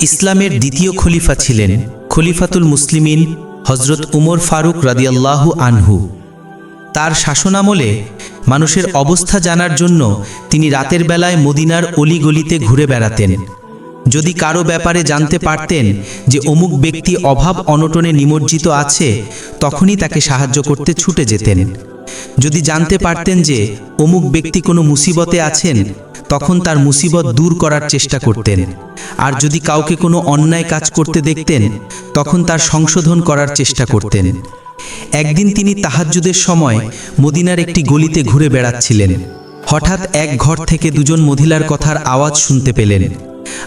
ইসলামের দ্বিতীয় খলিফা ছিলেন খলিফাতুল মুসলিমিন হজরত উমর ফারুক রাদিয়াল্লাহু আনহু। তার শাসনামলে মানুষের অবস্থা জানার জন্য তিনি রাতের বেলায় মদিনার অলিগলিতে ঘুরে বেড়াতেন। যদি কারও ব্যাপারে জানতে পারতেন যে অমুক ব্যক্তি অভাব অনটনে নিমজ্জিত আছে, তখনই তাকে সাহায্য করতে ছুটে যেতেন। যদি জানতে পারতেন যে অমুক ব্যক্তি কোনো মুসিবতে আছেন তখন তার মুসিবত দূর করার চেষ্টা করতেন। আর যদি কাউকে কোনো অন্যায় কাজ করতে দেখতেন তখন তার সংশোধন করার চেষ্টা করতেন। একদিন তিনি তাহাজ্জুদের সময় মদিনার একটি গলিতে ঘুরে বেড়াচ্ছিলেন। হঠাৎ এক ঘর থেকে দুজন মহিলার কথার আওয়াজ শুনতে পেলেন।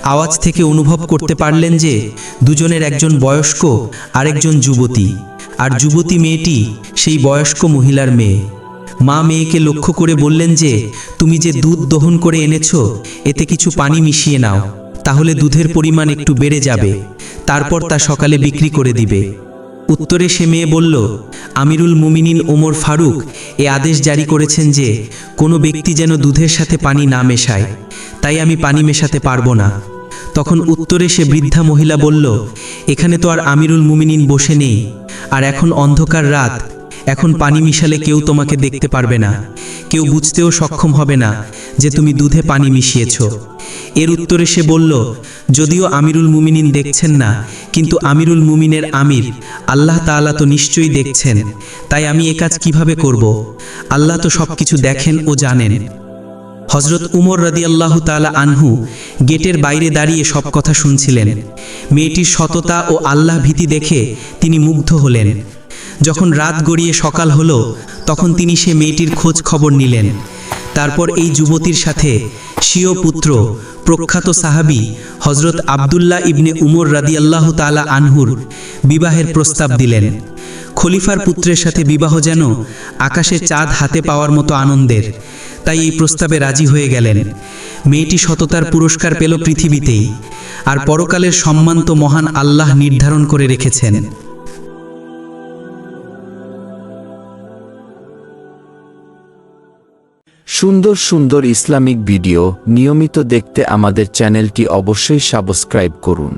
আওয়াজ থেকে অনুভব করতে পারলেন যে দুজনের একজন বয়স্ক আরেকজন যুবতী। আর যুবতী মেয়েটি সেই বয়স্ক মহিলার মেয়ে। মা মেয়েকে লক্ষ্য করে বললেন যে, তুমি যে দুধ দহন করে এনেছ, এতে কিছু পানি মিশিয়ে নাও, তাহলে দুধের পরিমাণ একটু বেড়ে যাবে। তারপর তা সকালে বিক্রি করে দিবে। উত্তরে সে মেয়ে বলল, আমিরুল মুমিনিন ওমর ফারুক এ আদেশ জারি করেছেন যে, কোনো ব্যক্তি যেন দুধের সাথে পানি না মেশায়, তাই আমি পানি মেশাতে পারব না। তখন উত্তরে সে বৃদ্ধা মহিলা বলল, এখানে তো আর আমিরুল মুমিনিন বসে নেই আর এখন অন্ধকার রাত। এখন পানি মিশালে কেউ তোমাকে দেখতে পারবে না। কেউ বুঝতেও সক্ষম হবে না যে তুমি দুধে পানি মিশিয়েছ। এর উত্তরে সে বলল, যদিও আমিরুল মুমিনিন দেখছেন না, কিন্তু আমিরুল মুমিনের আমির, আল্লাহ তাআলা তো নিশ্চয়ই দেখছেন। তাই আমি এ কাজ কীভাবে করব? আল্লাহ তো সব কিছু দেখেন ও জানেন। হজরত উমর রাদিয়াল্লাহু তাআলা আনহু গেটের বাইরে দাঁড়িয়ে সব কথা শুনছিলেন। মেয়েটির সততা ও আল্লাহ ভীতি দেখে তিনি মুগ্ধ হলেন। যখন রাত গড়িয়ে সকাল হলো, তখন তিনি সে মেয়েটির খোঁজ খবর নিলেন। তারপর এই যুবতীর সাথে স্বীয় পুত্র, প্রখ্যাত সাহাবী হজরত আবদুল্লাহ ইবনে উমর রাদিয়াল্লাহ তালা আনহুর বিবাহের প্রস্তাব দিলেন। খলিফার পুত্রের সাথে বিবাহ যেন আকাশে চাঁদ হাতে পাওয়ার মতো আনন্দের। তাই এই প্রস্তাবে রাজি হয়ে গেলেন। মেয়েটি সততার পুরস্কার পেল পৃথিবীতেই, আর পরকালের সম্মান তো মহান আল্লাহ নির্ধারণ করে রেখেছেন। সুন্দর সুন্দর ইসলামিক ভিডিও নিয়মিত দেখতে আমাদের চ্যানেলটি অবশ্যই সাবস্ক্রাইব করুন।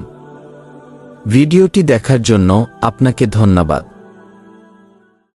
ভিডিওটি দেখার জন্য আপনাকে ধন্যবাদ।